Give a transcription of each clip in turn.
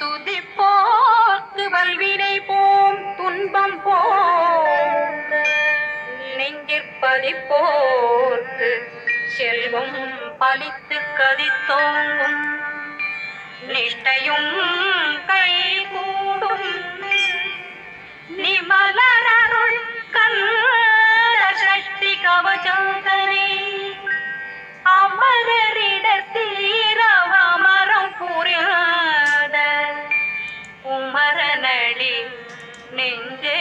துதிப்போர்க்கு வல்வினை போம் துன்பம் போம். நெஞ்சிற்பதி போர்த்து செல்வம் பலித்து கதித்தோங்கும். நிஷ்டையும் கை கூடும் நிமலரா நெஞ்சே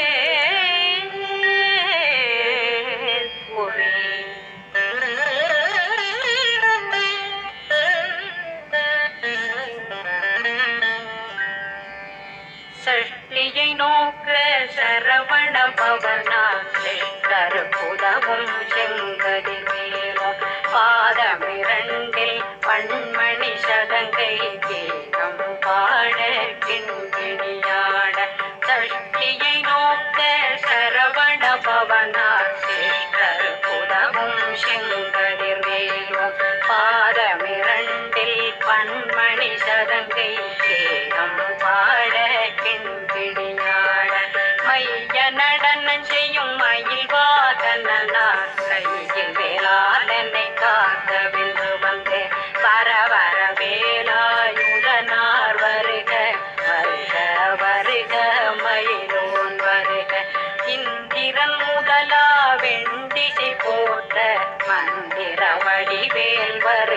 சஷ்டியை நோக்க சரவண பவனாசை கருப்புதவும் செங்கதி மேலும் பாதமிரண்டில் பண்மணி சதங்கை கீதம் பாட கிண்கிணியாட சஷ்டியை நோக்க சரவண பவனாசை கருப்புதவும் செங்கதிர் மேலும் பாதமிரண்டில் பன்மணி சதங்கை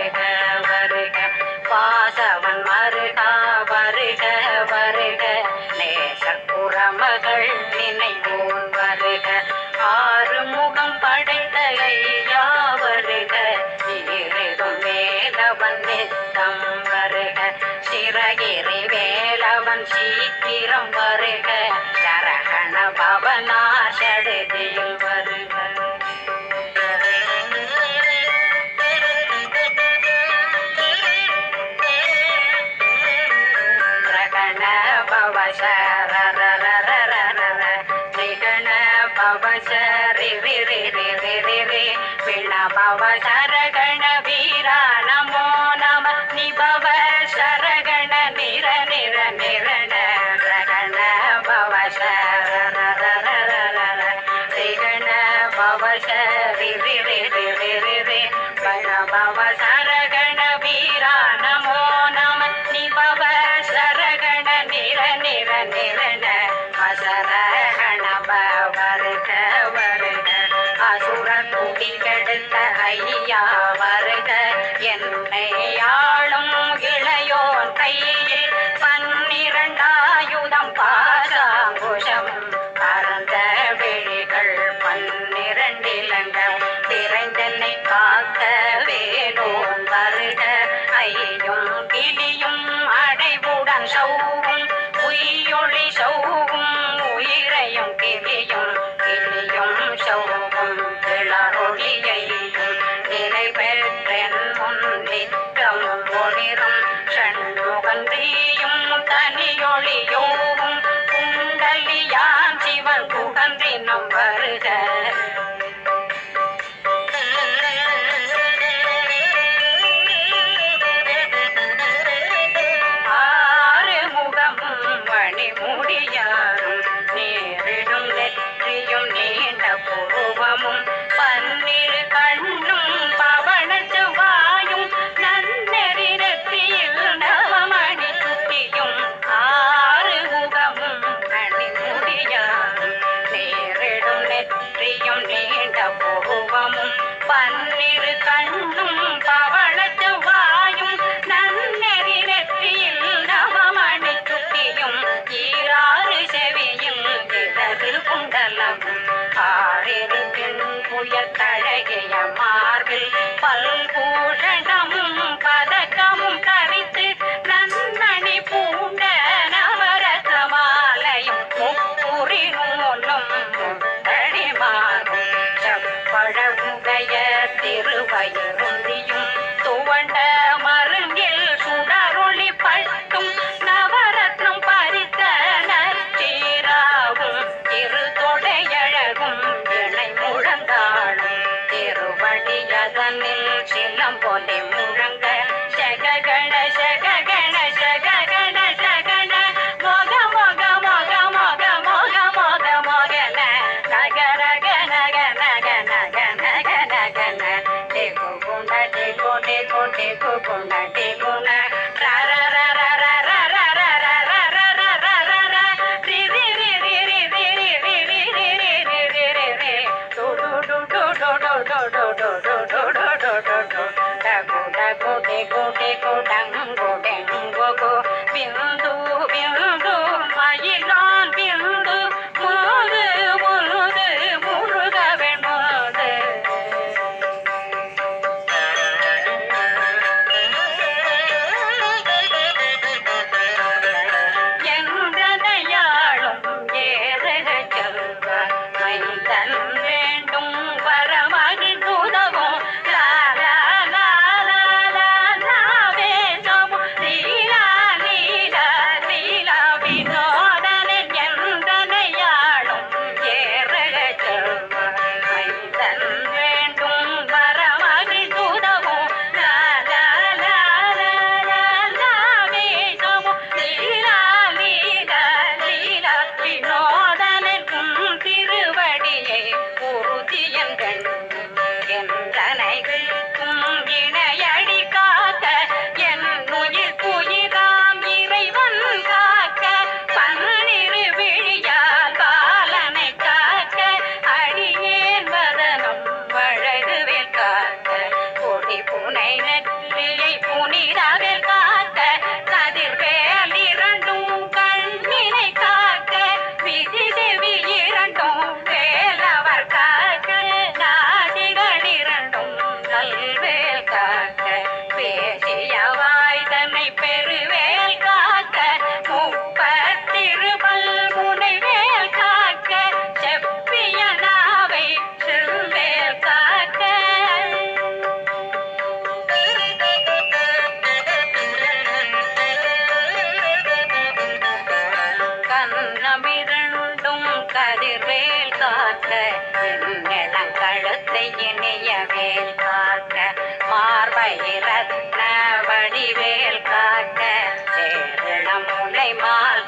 வருக வருக பாசவன் மருகா வருக. வருக நேசப்புறமகள் நினைவோன் வருக. ஆறுமுகம் படைத்த ஐயா வருக இருதும் வேலவன் நித்தம் வருக. சிறகிரி வேலவன் சீக்கிரம் வருக. சரகண பவனா சடுதியில் வருக. வருக என்னை ஆளும் இளையோன் கையில் பன்னிரண்டாயுதம் பாசாங்குஷம் பரந்த விழிகள் பன்னிரண்டிலங்கள் விரைந்தென்னை காக்க வேணும் வருக. ஐயும் கிளியும் அடைவுடன் சௌவும் உயிரொளி சௌவும் பெண் திருவடியதனில் சிலம் போலே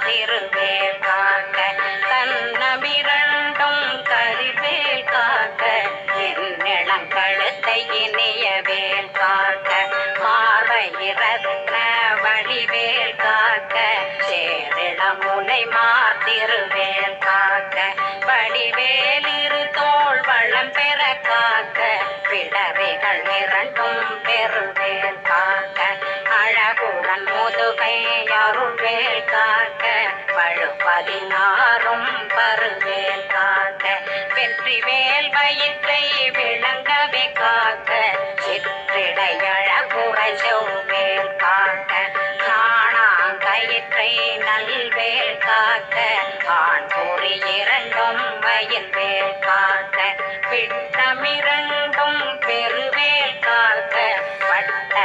திருவேல் காக்க. கண்ணமிரண்டும் கதிர்வேல் காக்க. என் கழுத்தை இனிய வேல் காக்க. மார்பை ரத்ன காக்க. சேரிடம் முனை மாத்திருவேல் காக்க. வடிவேல் இரு தோள் வளம் பெற காக்க. பிளவைகள் இரண்டும் பெருவேல் காக்க. அழகுடன் முதுகை அருள்வேல் காக்க பழு பதினாறும் பருவேல் காக்க வெற்றி வேல் வயிற்றை விளங்கவே காக்க சிற்றிடை அழகுற செவ்வேல் காக்க நாணாங்கயிற்றை நல்வேல் காக்க ஆண் பொறி இரண்டும் வயல்வேல் காக்க பிட்டமிரண்டும் பெருவேல் காக்க பட்ட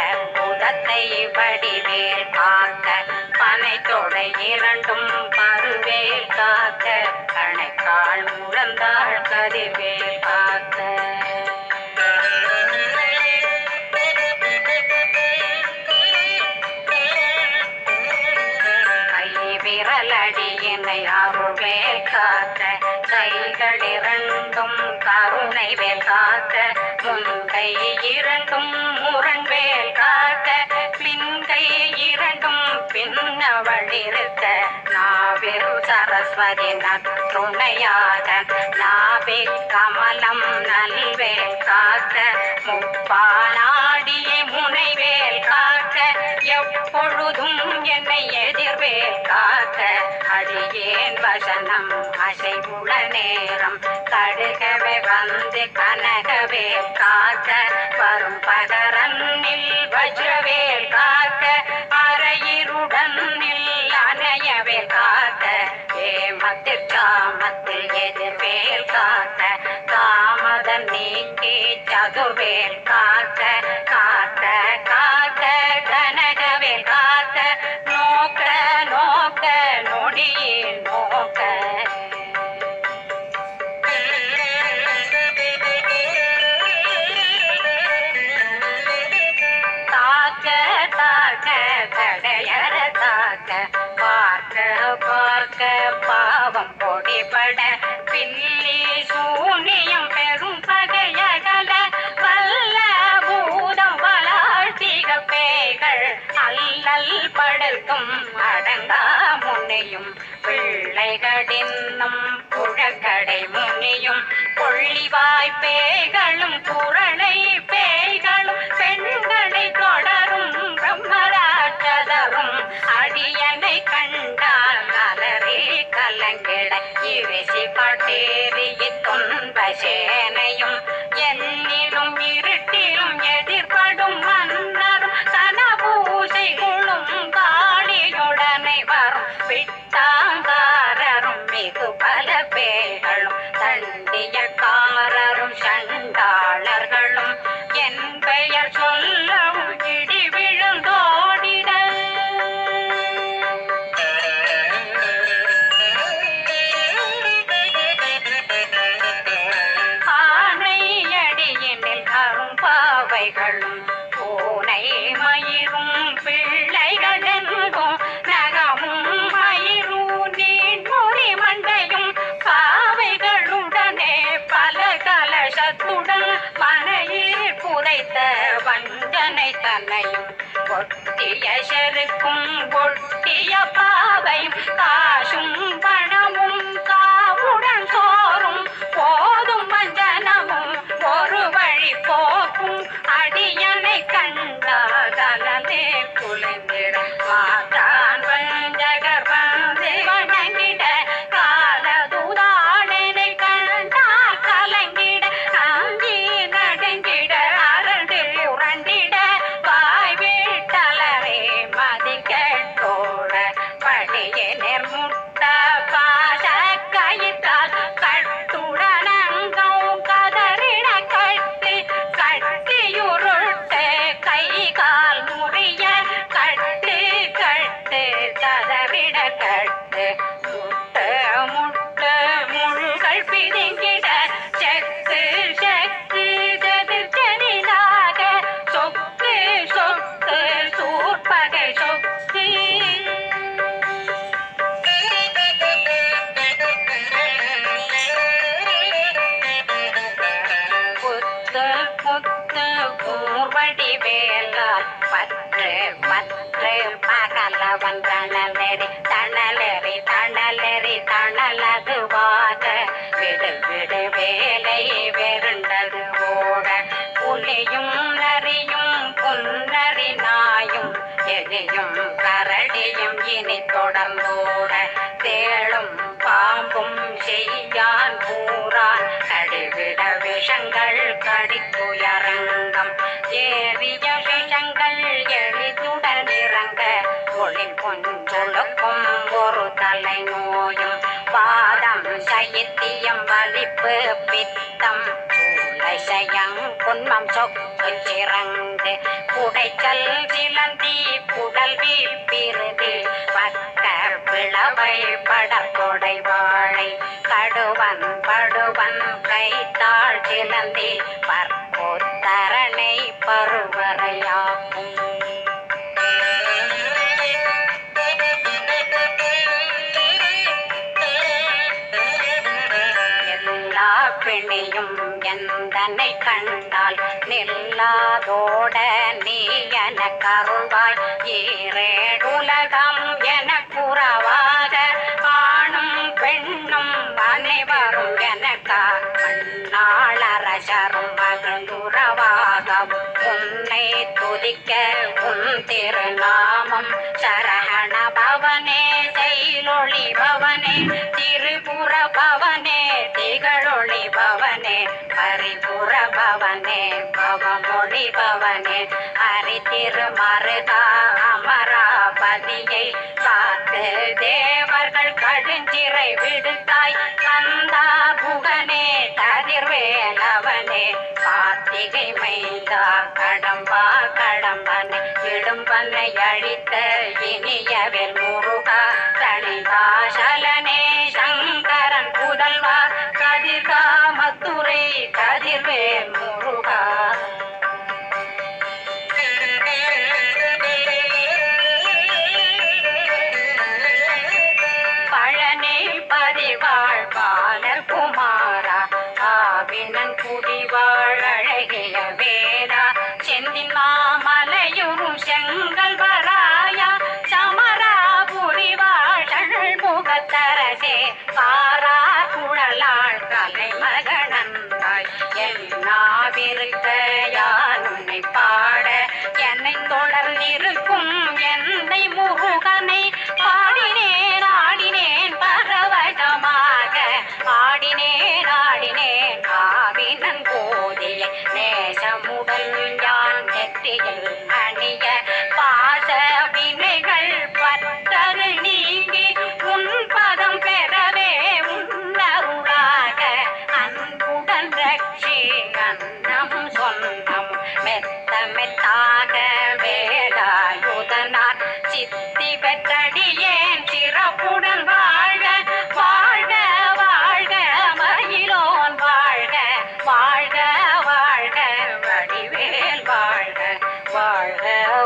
புதத்தை வடிவேல் காக்க பனைத்தோடை இரண்டும் பருவேல் காக்க கணைக்கால் முழந்தாள் கதிர்வேல் காக்க. விரலடியினை அருவே காத்த கைகளிரண்டும் கருணை வேல் காத்த முன் கை இரண்டும் முரண் வேல் காத்த பின் கை இரண்டும் பின்னவழிருத்த நாவில் சரஸ்வதி நற்றுணையாத நாவில் கமலம் நல்வேல் காத்த முப்பானாடிய முனைவேல் காத்த எப்பொழுதும் என்னை எதிர்வே காத்த அடியேன் வசனம். அசை உள நேரம் கடுகவே வந்து கனகவே காத்த வரும் பகரன்னில் வஜ்ரவேல் காத்த அறையிருடன் அணையவே காத்த ஏமத்தில் காமத்தில் எதிர்வேல் காத்த காமதம் நீக்கி சதுர்வேல் காத்த காத்த கா பார்க்க பாவம் பொடிபட பின்னி சூனியம் பெரும் பகையகல வல்ல பூதம் அல்லல் படுத்தும் அடங்கா முனையும் பிள்ளைகளின்னும் புழக்கடை முனியும் கொள்ளிவாய் பேய்களும் புரளை பேய்களும் பெண்களை தொடரும் பிரம்மராட்சதரும் அடியனை க கலங்கிட இரிசி பட்டேறிய துன்ப சேனையும் என்னிலும் இருட்டிலும் வஞ்சனை தன்னையும் ஒட்டிய செருக்கும் ஒட்டிய பாவையும் காசும் பணமும் இனி தொடர்ந்தோட தேளும் பாம்பும் செய்யான் கூறான். கடிவிட விஷங்கள் கடித்துயரங்கம். ஏறிய விஷங்கள் எளிதுடன் இறங்க. ஒளி கொஞ்சொழுக்கும் ஒரு தலை நோயும் பாதம் சைத்தியம் வலிப்பு பித்தம். சயம் குன்மம் சொக்கு சிறந்து குடைச்சல் சிலந்தி புடல்வி வீழ்பிருதி பக்க பிளவை படற்கொடை வாழை கடுவன் படுவன் கைத்தாள் சிலந்தி பற்போத்தரணை பருவரையாக்கும். பெண்ணையும் என் தன்னை கண்டால் நெல்லாதோட நீ என கருள்வாய் ஈரேடுலகம் என குறவாக ஆணும் பெண்ணும் அனைவரும் எனக்கா மண்ணாளரசரும் மகிழ்ந்துறவாகவும் உன்னை துதிக்க உன் திருநாமம் சரகண பவனே செயலொளி பவனே திரிபுர பவனே திகழொளி பவனே பரிபுர பவனே பவமொழி பவனே ஹரி திருமருதா அமராபதியை காத்து தேவர்கள் கடுஞ்சிறை விடுத்தாய் கந்தா புகனே கதிர்வேலவனே கார்த்திகை மைந்தா கடம்பா கடம்பனை இடும்பனை அழித்த இனியவர் முருகா தனிதா சலனே சங்கரன் புதல்வா கதிர்காமத்துறை கதிர்வே முருகா பழனி பதிவாழ் பாலர் குமார் இருக்க யான் உன்னை பாட என்னை தொடர்ந்திருக்கும் என்னை முருகனை பாடினேன் ஆடினேன் பரவசமாக. ஆடினேன் ஆடினேன் ஆவினன் போதிய நேசமுடல் யான் நெற்றியில் அணிய பா சித்தி பெற்றடியேன் சிறப்புடன் வாழ வாழ வாழ மயிலோன் வாழ வாழ வாழ வடிவேல் வாழ வாழ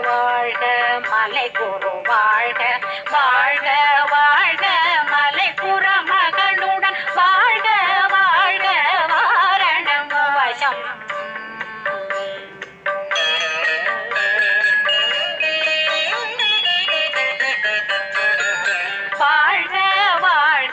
வாழ மலை குரு வாழ வாழ வாழ மலை புற மகளுடன் வாழ வாழ வாரணம் வசம்.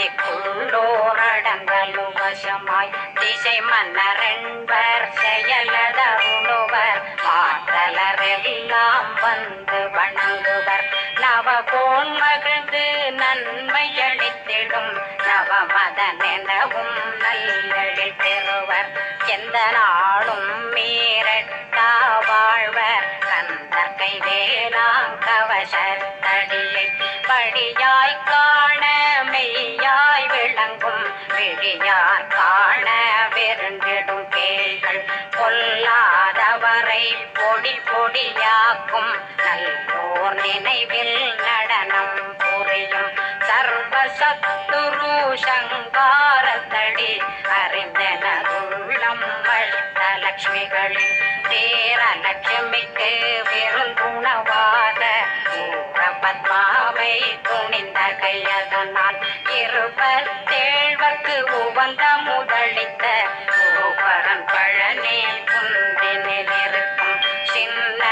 அஷ்டதிக்குள்ளோரடங்கலும் வசமாய் திசை மன்னரென்பர் செயலதருணுவர் மாற்றலரெல்லாம் வந்து வணங்குவர். நவ போல் மகிழ்ந்து நன்மை அளித்திடும். நவமதன் எனவும் நல்லெழில் பெறுவர். எந்த நாளும் மீறட்டா வாழ்வர். கந்தர் கை வேளாங் கவசத்தடியை படியாய் காண மெய்யாய் விளங்கும் விழியார் காண வெருண்டிடும் கேள்கள் கொல்லாதவரை பொடி பொடியாக்கும் நல்லோர் நினைவில் நடனம் புரியும் சர்வ சத்துரு சங்காரத்தடி. அறிந்தனதுள்ளம் வளர்த்த லக்ஷ்மிகளின் தேர லட்சுமிக்கு விருந்துணவாத பத்மாவை துணிந்த கையதனால் இருபத்தேழ்வர்க்கு உவந்த முதலித்த. கோபரன் பழனி குந்தினில் இருக்கும் சின்ன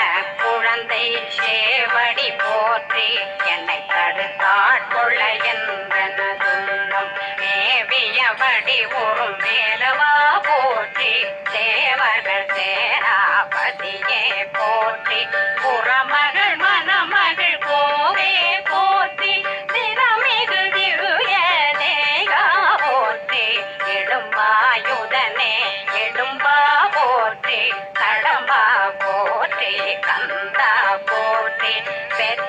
குழந்தை சேவடி போற்றி. என்னை தடுத்த என்பனதுள்ளம் மேவியபடி ஒரு மேலவா போற்றி. தேவர்கள் சேராபதியே போற்றி. புறமகள் மணமகள் கோவே போற்றி. திறமிகு திவ்ய தேகா போற்றி. இடும்பாயுதனே இடும்பா போற்றி. தடம்பா போற்றி கந்தா போற்றி. பெற்ற